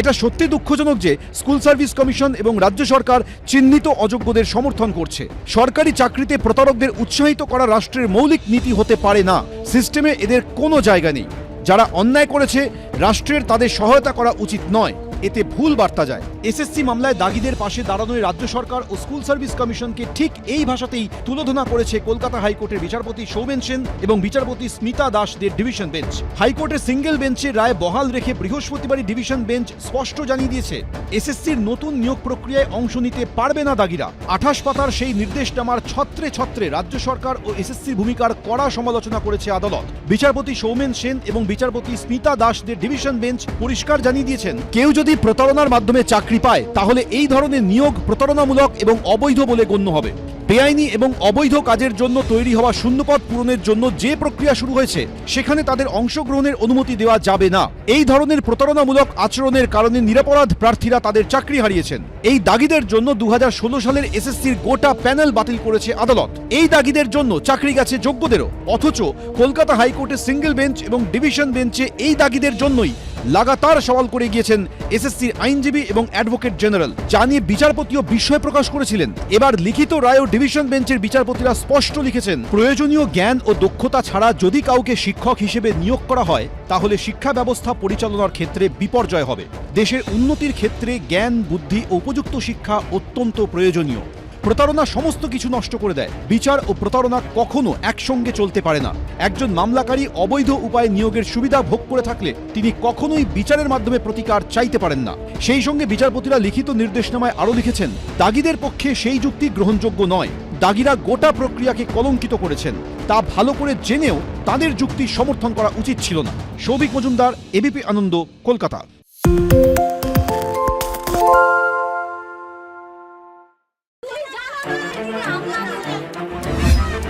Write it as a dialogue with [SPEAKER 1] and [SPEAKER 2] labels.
[SPEAKER 1] এটা সত্যি দুঃখজনক যে স্কুল সার্ভিস কমিশন এবং রাজ্য সরকার চিহ্নিত অযোগ্যদের সমর্থন করছে। সরকারি চাকরিতে প্রতারকদের উৎসাহিত করা রাষ্ট্রের মৌলিক নীতি হতে পারে না। সিস্টেমে এদের কোনো জায়গা নেই। যারা অন্যায় করেছে, রাষ্ট্রের তাদের সহায়তা করা উচিত নয়। এতে ভুল বার্তা যায়। এসএসসি মামলায় দাগিদের পাশে দাঁড়ানোয় রাজ্য সরকার ও স্কুল সার্ভিস কমিশনকে ঠিক এই ভাষাতেই তুলোধনা করেছে কলকাতা হাইকোর্টের বিচারপতি সৌমেন সেন এবং বিচারপতি স্মিতা দাসদের ডিভিশন বেঞ্চ। হাইকোর্টের সিঙ্গেল বেঞ্চের রায় বহাল রেখে বৃহস্পতিবারই ডিভিশন বেঞ্চ স্পষ্ট জানিয়ে দিয়েছে এসএসসির নতুন নিয়োগ প্রক্রিয়ায় অংশ নিতে পারবে না দাগিরা। আঠাশ পাতার সেই নির্দেশ নির্দেশনামার ছত্রে ছত্রে রাজ্য সরকার ও এসএসসির ভূমিকার কড়া সমালোচনা করেছে আদালত। বিচারপতি সৌমেন সেন এবং বিচারপতি স্মিতা দাসদের ডিভিশন বেঞ্চ পরিষ্কার জানিয়ে দিয়েছেন, কেউ যদি প্রতারণার মাধ্যমে চাকরি পায়, তাহলে এই ধরনের নিয়োগ প্রতারণামূলক এবং অবৈধ বলে গণ্য হবে। বেআইনি এবং অবৈধ কাজের জন্য তৈরি হওয়া শূন্যপদ পূরণের জন্য যে প্রক্রিয়া শুরু হয়েছে, সেখানে তাদের অংশগ্রহণের অনুমতি দেওয়া যাবে না। এই ধরনের প্রতারণামূলক আচরণের কারণে নিরাপরাধ প্রার্থীরা তাদের চাকরি হারিয়েছেন। এই দাগিদের জন্য দু হাজার ষোলো সালের এসএসসির গোটা প্যানেল বাতিল করেছে আদালত। এই দাগিদের জন্য চাকরি গেছে যোগ্যদেরও। অথচ কলকাতা হাইকোর্টের সিঙ্গেল বেঞ্চ এবং ডিভিশন বেঞ্চে এই দাগিদের জন্যই লাগাতার সওয়াল করে গিয়েছেন এসএসসির আইনজীবী এবং অ্যাডভোকেট জেনারেল। যা নিয়ে বিচারপতিও বিস্ময় প্রকাশ করেছিলেন। এবার লিখিত রায় ও ডিভিশন বেঞ্চের বিচারপতিরা স্পষ্ট লিখেছেন, প্রয়োজনীয় জ্ঞান ও দক্ষতা ছাড়া যদি কাউকে শিক্ষক হিসেবে নিয়োগ করা হয়, তাহলে শিক্ষা ব্যবস্থা পরিচালনার ক্ষেত্রে বিপর্যয় হবে। দেশের উন্নতির ক্ষেত্রে জ্ঞান, বুদ্ধি ও উপযুক্ত শিক্ষা অত্যন্ত প্রয়োজনীয়। প্রতারণা সমস্ত কিছু নষ্ট করে দেয়। বিচার ও প্রতারণা কখনো একসঙ্গে চলতে পারে না। একজন মামলাকারী অবৈধ উপায়ে নিয়োগের সুবিধা ভোগ করে থাকলে তিনি কখনোই বিচারের মাধ্যমে প্রতিকার চাইতে পারেন না। সেই সঙ্গে বিচারপতিরা লিখিত নির্দেশনামায় আরও লিখেছেন, দাগিদের পক্ষে সেই যুক্তি গ্রহণযোগ্য নয়। দাগিরা গোটা প্রক্রিয়াকে কলঙ্কিত করেছেন। তা ভালো করে জেনেও তাদের যুক্তি সমর্থন করা উচিত ছিল না। সৌভিক মজুমদার এবিপি আনন্দ, কলকাতা।